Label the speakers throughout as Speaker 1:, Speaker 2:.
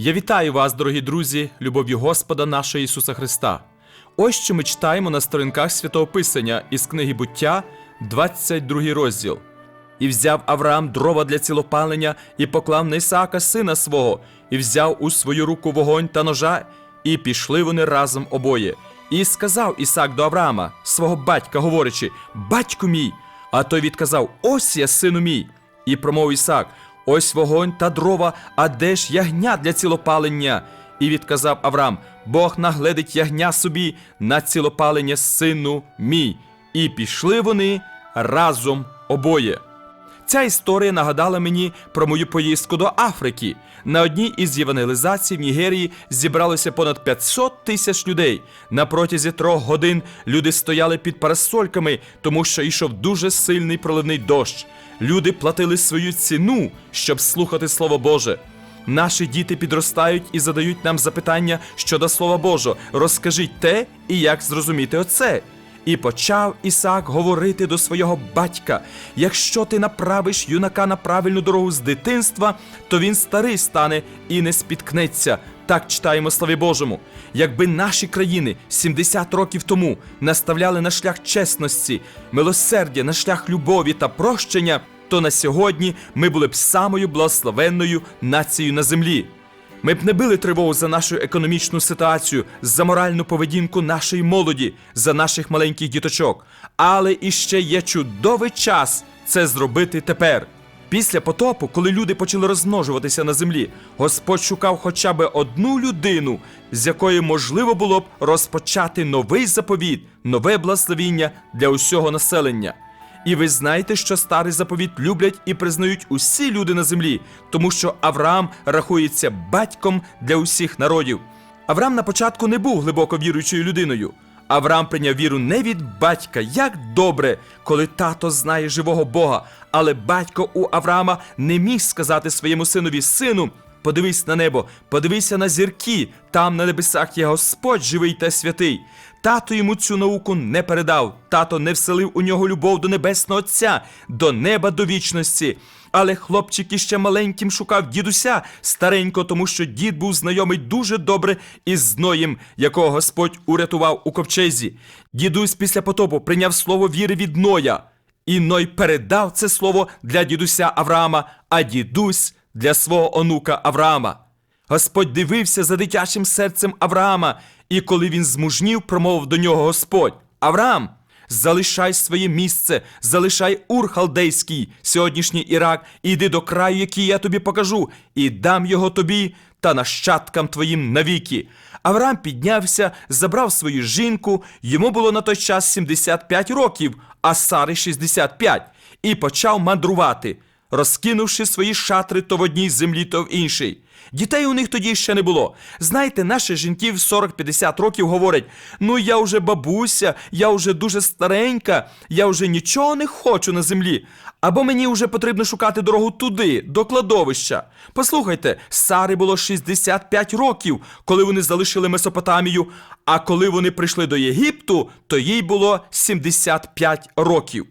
Speaker 1: Я вітаю вас, дорогі друзі, любов'ю Господа нашого Ісуса Христа. Ось що ми читаємо на сторінках Святого Писання із книги буття, 22 розділ. І взяв Авраам дрова для цілопалення і поклав на Ісаака сина свого, і взяв у свою руку вогонь та ножа, і пішли вони разом обоє. І сказав Ісаак до Авраама, свого батька, говорячи: Батьку мій. А той відказав: Ось я, сину мій. І промовив Ісаак: Ось вогонь та дрова, а де ж ягня для цілопалення? І відказав Авраам: Бог нагледить ягня собі на цілопалення сину мій. І пішли вони разом обоє. Ця історія нагадала мені про мою поїздку до Африки. На одній із євангелізацій в Нігерії зібралося понад 500 тисяч людей. На протязі трьох годин люди стояли під парасольками, тому що йшов дуже сильний проливний дощ. Люди платили свою ціну, щоб слухати Слово Боже. Наші діти підростають і задають нам запитання щодо Слова Божого. Розкажіть те і як зрозуміти оце. І почав Ісаак говорити до свого батька: якщо ти направиш юнака на правильну дорогу з дитинства, то він старий стане і не спіткнеться. Так читаємо Слові Божому. Якби наші країни 70 років тому наставляли на шлях чесності, милосердя, на шлях любові та прощення, то на сьогодні ми були б самою благословенною нацією на землі. Ми б не били тривогу за нашу економічну ситуацію, за моральну поведінку нашої молоді, за наших маленьких діточок. Але іще є чудовий час це зробити тепер. Після потопу, коли люди почали розмножуватися на землі, Господь шукав хоча б одну людину, з якої можливо було б розпочати новий заповіт, нове благословіння для усього населення. І ви знаєте, що старий заповіт люблять і признають усі люди на землі, тому що Авраам рахується батьком для усіх народів. Авраам на початку не був глибоко віруючою людиною. Авраам прийняв віру не від батька. Як добре, коли тато знає живого Бога, але батько у Авраама не міг сказати своєму синові сину. Подивись на небо, подивися на зірки, там на небесах є Господь живий та святий. Тато йому цю науку не передав, тато не вселив у нього любов до Небесного Отця, до неба до вічності. Але хлопчик іще маленьким шукав дідуся старенько, тому що дід був знайомий дуже добре із зноєм, якого Господь урятував у ковчезі. Дідусь після потопу прийняв слово віри від Ноя. І Ной передав це слово для дідуся Авраама, а дідусь для свого онука Авраама. Господь дивився за дитячим серцем Авраама, і коли він змужнів, промовив до нього Господь: Авраам, залишай своє місце, залишай Ур Халдейський, сьогоднішній Ірак, і йди до краю, який я тобі покажу, і дам його тобі та нащадкам твоїм навіки. Авраам піднявся, забрав свою жінку, йому було на той час 75 років, а Сари 65, і почав мандрувати, розкинувши свої шатри то в одній землі, то в іншій. Дітей у них тоді ще не було. Знаєте, наші жінки в 40-50 років говорять: ну я вже бабуся, я вже дуже старенька, я вже нічого не хочу на землі. Або мені вже потрібно шукати дорогу туди, до кладовища. Послухайте, Сари було 65 років, коли вони залишили Месопотамію, а коли вони прийшли до Єгипту, то їй було 75 років.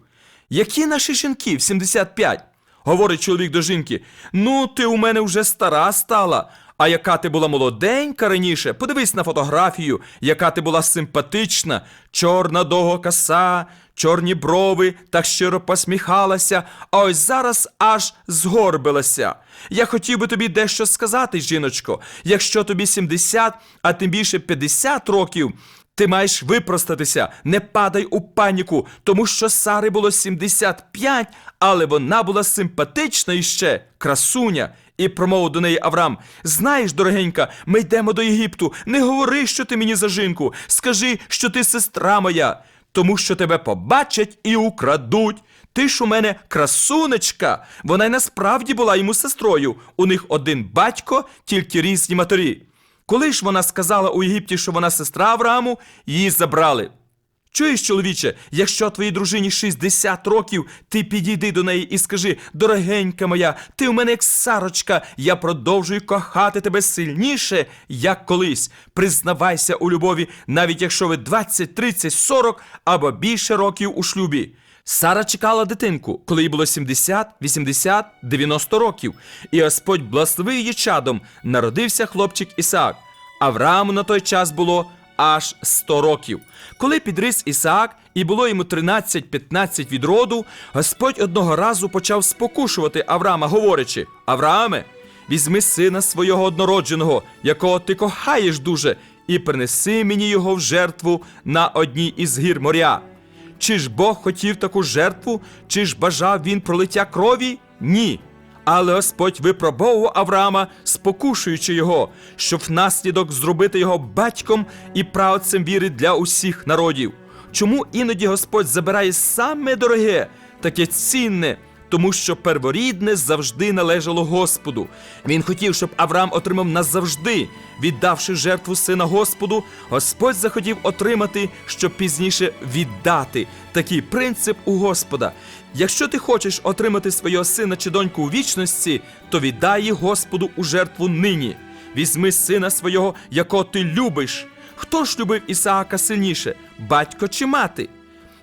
Speaker 1: Які наші жінки в 75? Говорить чоловік до жінки: Ну, ти у мене вже стара стала. А яка ти була молоденька раніше, подивись на фотографію, яка ти була симпатична, чорна довга коса, чорні брови, так щиро посміхалася, а ось зараз аж згорбилася. Я хотів би тобі дещо сказати, жіночко. Якщо тобі 70, а тим більше 50 років, ти маєш випростатися, не падай у паніку, тому що Сари було 75, але вона була симпатична іще, красуня. І промовив до неї Авраам: Знаєш, дорогенька, ми йдемо до Єгипту. Не говори, що ти мені за жінку. Скажи, що ти сестра моя, тому що тебе побачать і украдуть. Ти ж у мене красунечка. Вона й насправді була йому сестрою. У них один батько, тільки різні матері. Коли ж вона сказала у Єгипті, що вона сестра Аврааму, її забрали. Чуєш, чоловіче, якщо твоїй дружині 60 років, ти підійди до неї і скажи: дорогенька моя, ти у мене як сарочка, я продовжую кохати тебе сильніше, як колись. Признавайся у любові, навіть якщо ви 20, 30, 40 або більше років у шлюбі. Сара чекала дитинку, коли їй було 70, 80, 90 років, і Господь благословив її чадом, народився хлопчик Ісаак. Аврааму на той час було аж 100 років. Коли підріс Ісаак і було йому 13-15 від роду, Господь одного разу почав спокушувати Авраама, говорячи: Аврааме, візьми сина свого однородженого, якого ти кохаєш дуже, і принеси мені його в жертву на одній із гір моря. Чи ж Бог хотів таку жертву, чи ж бажав він пролиття крові? Ні. Але Господь випробовував Авраама, спокушуючи його, щоб внаслідок зробити його батьком і правцем віри для усіх народів. Чому іноді Господь забирає саме дороге, таке цінне, тому що перворідне завжди належало Господу. Він хотів, щоб Авраам отримав назавжди, віддавши жертву сина Господу, Господь захотів отримати, щоб пізніше віддати. Такий принцип у Господа. Якщо ти хочеш отримати свого сина чи доньку у вічності, то віддай Господу у жертву нині. Візьми сина свого, якого ти любиш. Хто ж любив Ісаака сильніше, батько чи мати?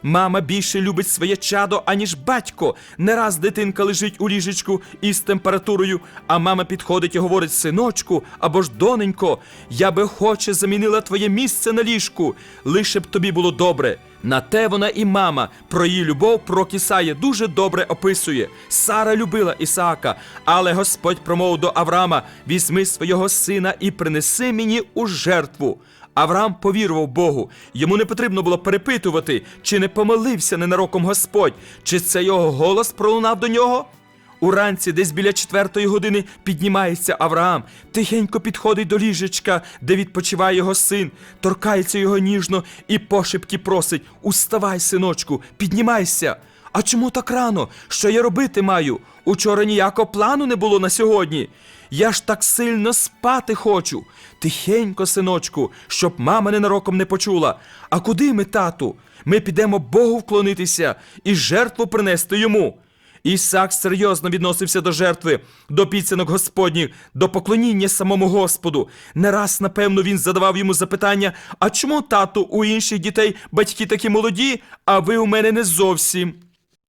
Speaker 1: Мама більше любить своє чадо, аніж батько. Не раз дитинка лежить у ліжечку із температурою, а мама підходить і говорить: синочку або ж доненько, я би хоче замінила твоє місце на ліжку, лише б тобі було добре. На те вона і мама про її любов пророк Ісая дуже добре описує. Сара любила Ісаака, але Господь промовив до Авраама: візьми свого сина і принеси мені у жертву. Авраам повірував Богу. Йому не потрібно було перепитувати, чи не помилився ненароком Господь, чи це його голос пролунав до нього. Уранці, десь біля четвертої години, піднімається Авраам, тихенько підходить до ліжечка, де відпочиває його син, торкається його ніжно і пошепки просить: Уставай, синочку, піднімайся. А чому так рано? Що я робити маю? Учора ніякого плану не було на сьогодні. Я ж так сильно спати хочу. Тихенько, синочку, щоб мама ненароком не почула. А куди ми, тату? Ми підемо Богу вклонитися і жертву принести йому. Ісак серйозно відносився до жертви, до піцянок Господніх, до поклоніння самому Господу. Не раз, напевно, він задавав йому запитання: а чому, тату, у інших дітей батьки такі молоді, а ви у мене не зовсім?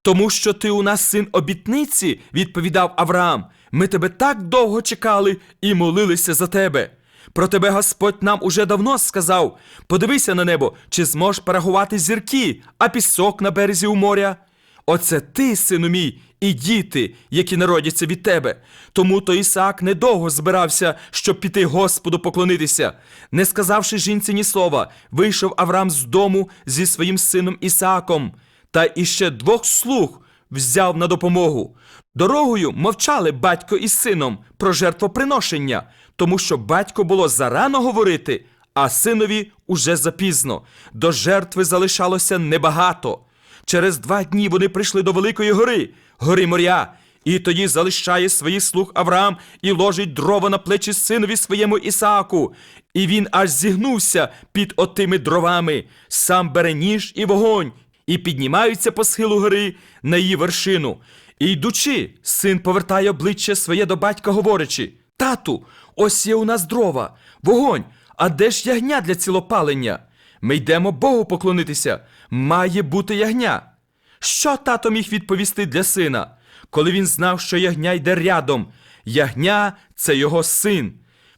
Speaker 1: Тому що ти у нас син обітниці, відповідав Авраам. Ми тебе так довго чекали і молилися за тебе. Про тебе Господь нам уже давно сказав: подивися на небо, чи зможеш порахувати зірки, а пісок на березі у моря. Оце ти, сину мій, і діти, які народяться від тебе. Тому то Ісаак недовго збирався, щоб піти Господу поклонитися. Не сказавши жінці ні слова, вийшов Авраам з дому зі своїм сином Ісааком, та іще двох слуг взяв на допомогу. Дорогою мовчали батько із сином про жертвоприношення, тому що батько було зарано говорити, а синові уже запізно. До жертви залишалося небагато. Через два дні вони прийшли до Великої гори, гори моря, і тоді залишає своїх слуг Авраам і ложить дрова на плечі синові своєму Ісааку. І він аж зігнувся під отими дровами, сам бере ніж і вогонь, і піднімаються по схилу гори на її вершину. І йдучи, син повертає обличчя своє до батька, говорячи: Тату, ось є у нас дрова, вогонь, а де ж ягня для цілопалення? Ми йдемо Богу поклонитися. Має бути ягня. Що тато міг відповісти для сина, коли він знав, що ягня йде рядом? Ягня це його син.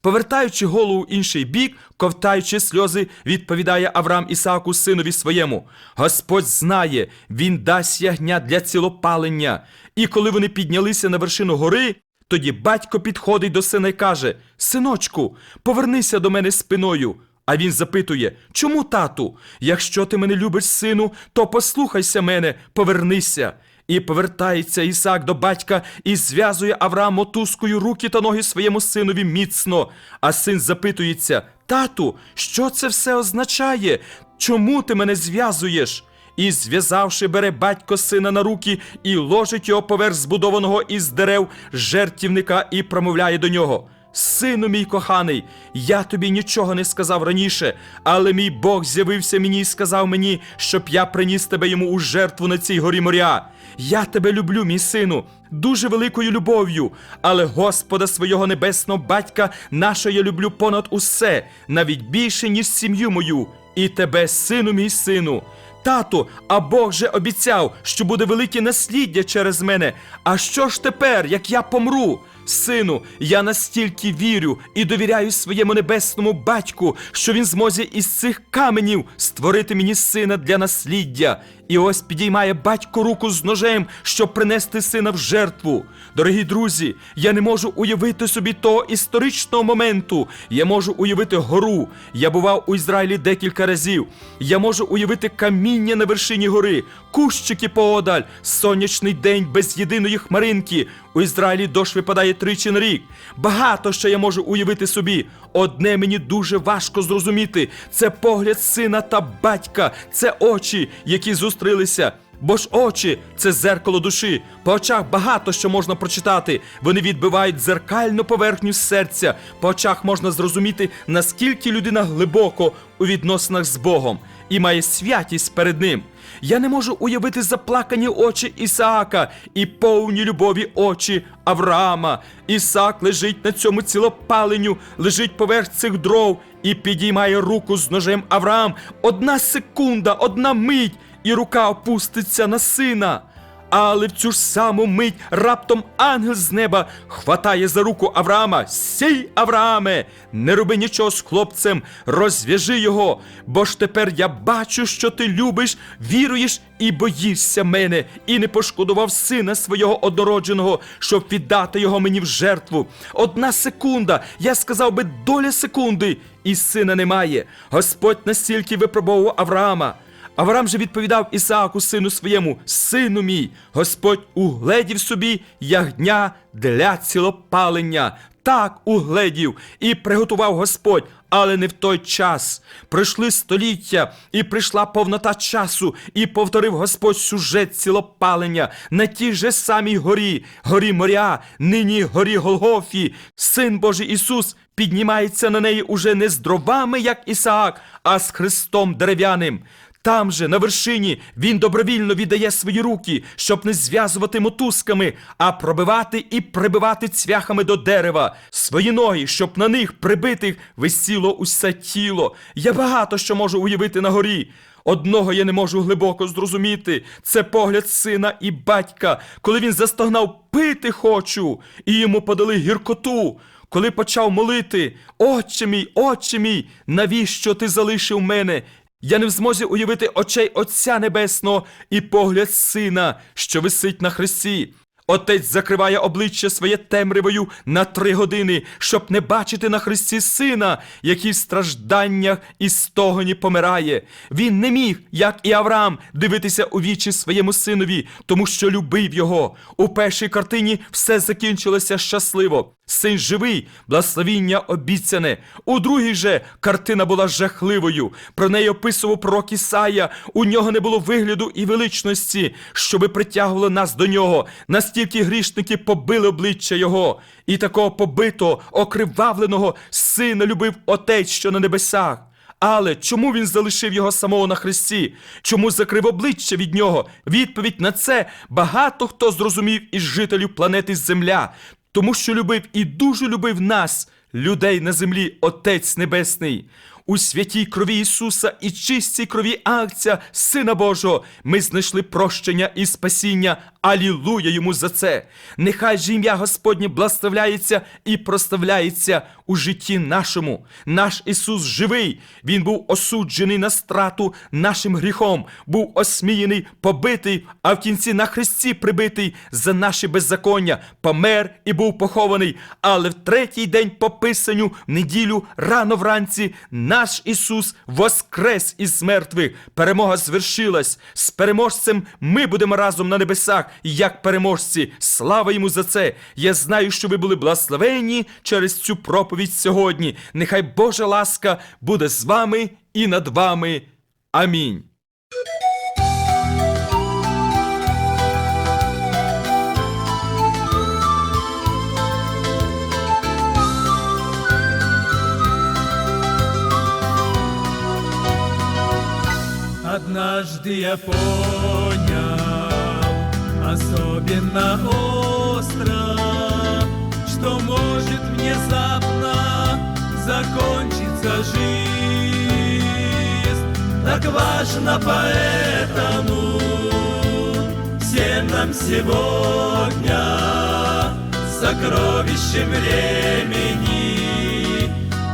Speaker 1: Повертаючи голову в інший бік, ковтаючи сльози, відповідає Авраам Ісааку синові своєму. Господь знає, він дасть ягня для цілопалення. І коли вони піднялися на вершину гори, тоді батько підходить до сина і каже: Синочку, повернися до мене спиною. А він запитує: Чому, тату? Якщо ти мене любиш, сину, то послухайся мене, повернися. І повертається Ісаак до батька і зв'язує Авраам мотузкою руки та ноги своєму синові міцно. А син запитується: Тату, що це все означає? Чому ти мене зв'язуєш? І, зв'язавши, бере батько сина на руки і ложить його поверх збудованого із дерев жертівника і промовляє до нього. Сину мій коханий, я тобі нічого не сказав раніше, але мій Бог з'явився мені і сказав мені, щоб я приніс тебе йому у жертву на цій горі моря. Я тебе люблю, мій сину, дуже великою любов'ю, але Господа свого небесного батька нашого я люблю понад усе, навіть більше, ніж сім'ю мою, і тебе, сину мій сину. Тату, а Бог же обіцяв, що буде велике насліддя через мене. А що ж тепер, як я помру? Сину, я настільки вірю і довіряю своєму небесному батьку, що він зможе із цих каменів створити мені сина для насліддя. І ось підіймає батько руку з ножем, щоб принести сина в жертву. Дорогі друзі, я не можу уявити собі того історичного моменту. Я можу уявити гору. Я бував у Ізраїлі декілька разів. Я можу уявити каміння на вершині гори, кущики поодаль, сонячний день без єдиної хмаринки. У Ізраїлі дощ випадає тричі на рік. Багато що я можу уявити собі. Одне мені дуже важко зрозуміти: це погляд сина та батька, це очі, які зустрілися. Бо ж очі це зеркало душі. По очах багато що можна прочитати. Вони відбивають зеркальну поверхню серця. По очах можна зрозуміти, наскільки людина глибоко у відносинах з Богом і має святість перед ним. Я не можу уявити заплакані очі Ісаака і повні любові очі Авраама. Ісаак лежить на цьому цілопаленню, лежить поверх цих дров і підіймає руку з ножем Авраам. Одна секунда, одна мить, і рука опуститься на сина. Але в цю ж саму мить раптом ангел з неба хватає за руку Авраама. Сій, Аврааме, не роби нічого з хлопцем, розв'яжи його, бо ж тепер я бачу, що ти любиш, віруєш і боїшся мене, і не пошкодував сина свого однородженого, щоб віддати його мені в жертву. Одна секунда, я сказав би доля секунди, і сина немає. Господь настільки випробовував Авраама. Авраам же відповідав Ісааку, сину своєму, сину мій, Господь угледів собі ягня для цілопалення. Так угледів і приготував Господь, але не в той час. Пройшли століття, і прийшла повнота часу, і повторив Господь сюжет цілопалення на тій же самій горі, горі моря, нині горі Голгофі. Син Божий Ісус піднімається на неї уже не з дровами, як Ісаак, а з Христом дерев'яним. Там же, на вершині, він добровільно віддає свої руки, щоб не зв'язувати мотузками, а пробивати і прибивати цвяхами до дерева, свої ноги, щоб на них прибитих висіло усе тіло. Я багато що можу уявити на горі. Одного я не можу глибоко зрозуміти це погляд сина і батька, коли він застогнав пити хочу, і йому подали гіркоту. Коли почав молити, Отче мій, Отче мій, навіщо ти залишив мене? Я не в змозі уявити очей Отця Небесного і погляд Сина, що висить на хресті. Отець закриває обличчя своє темрявою на три години, щоб не бачити на хресті сина, який в стражданнях і стогоні помирає. Він не міг, як і Авраам, дивитися у вічі своєму синові, тому що любив його. У першій картині все закінчилося щасливо. Син живий, благословіння обіцяне. У другій же картина була жахливою. Про неї описував пророк Ісая. У нього не було вигляду і величності, щоби притягували нас до нього. Настільки грішники побили обличчя Його, і такого побитого, окривавленого сина любив Отець, що на небесах. Але чому він залишив його самого на хресті? Чому закрив обличчя від нього? Відповідь на це багато хто зрозумів із жителів планети Земля тому що любив і дуже любив нас, людей на землі, Отець Небесний. У святій крові Ісуса і чистій крові Акця, Сина Божого, ми знайшли прощення і спасіння. Алілуя йому за це! Нехай же ім'я Господнє благословляється і проставляється у житті нашому. Наш Ісус живий, Він був осуджений на страту нашим гріхом, був осміяний, побитий, а в кінці на хресті прибитий за наші беззаконня, помер і був похований. Але в третій день по писанню, неділю, рано вранці, наш Ісус воскрес із мертвих. Перемога звершилась. З переможцем ми будемо разом на небесах як переможці. Слава йому за це! Я знаю, що ви були благословені через цю проповідь сьогодні. Нехай Божа ласка буде з вами і над вами. Амінь.
Speaker 2: Однажды я понял, особенно остро, что может внезапно закончиться жизнь. так важно поэтому всем нам сегодня сокровищем времени,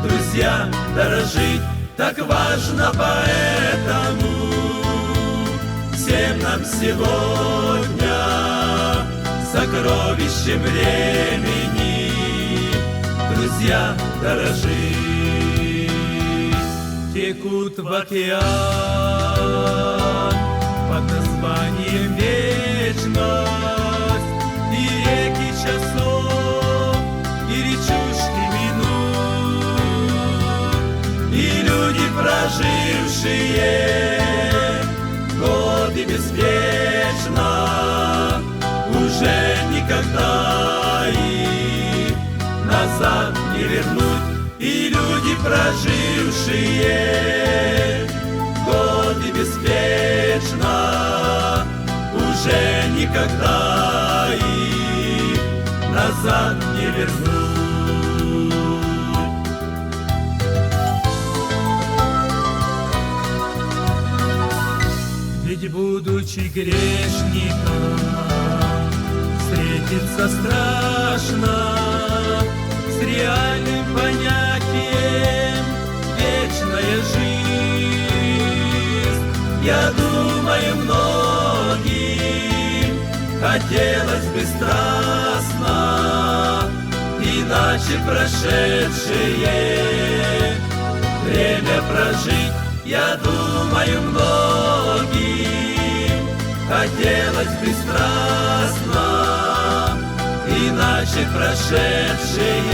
Speaker 2: друзья, дорожить так важно поэтому всем нам сегодня сокровищем времени, друзья, дорожить. Текут в океан под названием вечность прожившие годы беспечно, уже никогда их назад не вернуть, и люди, прожившие годы беспечно, уже никогда их назад не вернуть. Будучи грешником, встретиться страшно с реальным понятием вечная жизнь. Я думаю, многим хотелось бы страстно, иначе прошедшее время прожить. Я думаю, многим хотелось бы страстно, иначе прошедшее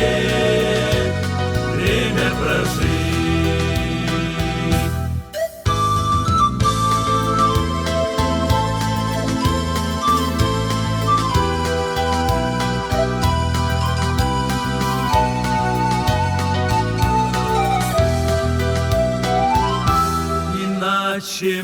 Speaker 2: время прожить. Иначе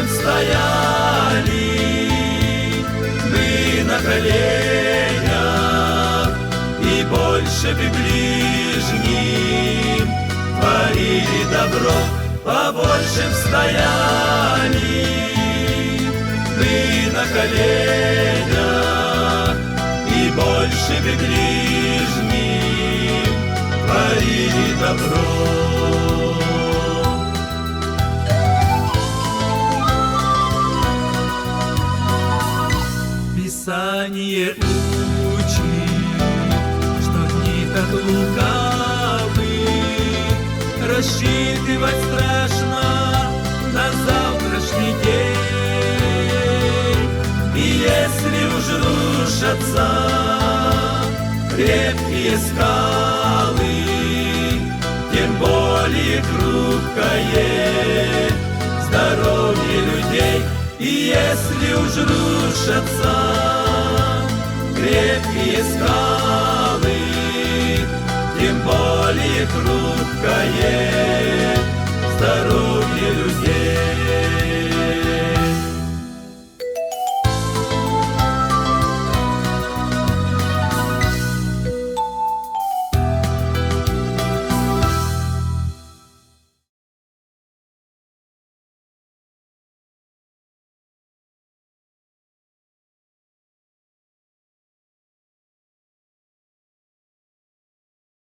Speaker 2: б стояли мы на коленях и больше бы ближним творили добро, побольше стояли мы на коленях и больше бы ближним творили добро. Писание учит, что дни так лукавы, рассчитывать страшно на завтрашний день. И если уж рушатся крепкие скалы, тем более хрупкое здоровье людей. И если уж рушатся крепкие скалы, тем более хрупкое здоровье людей.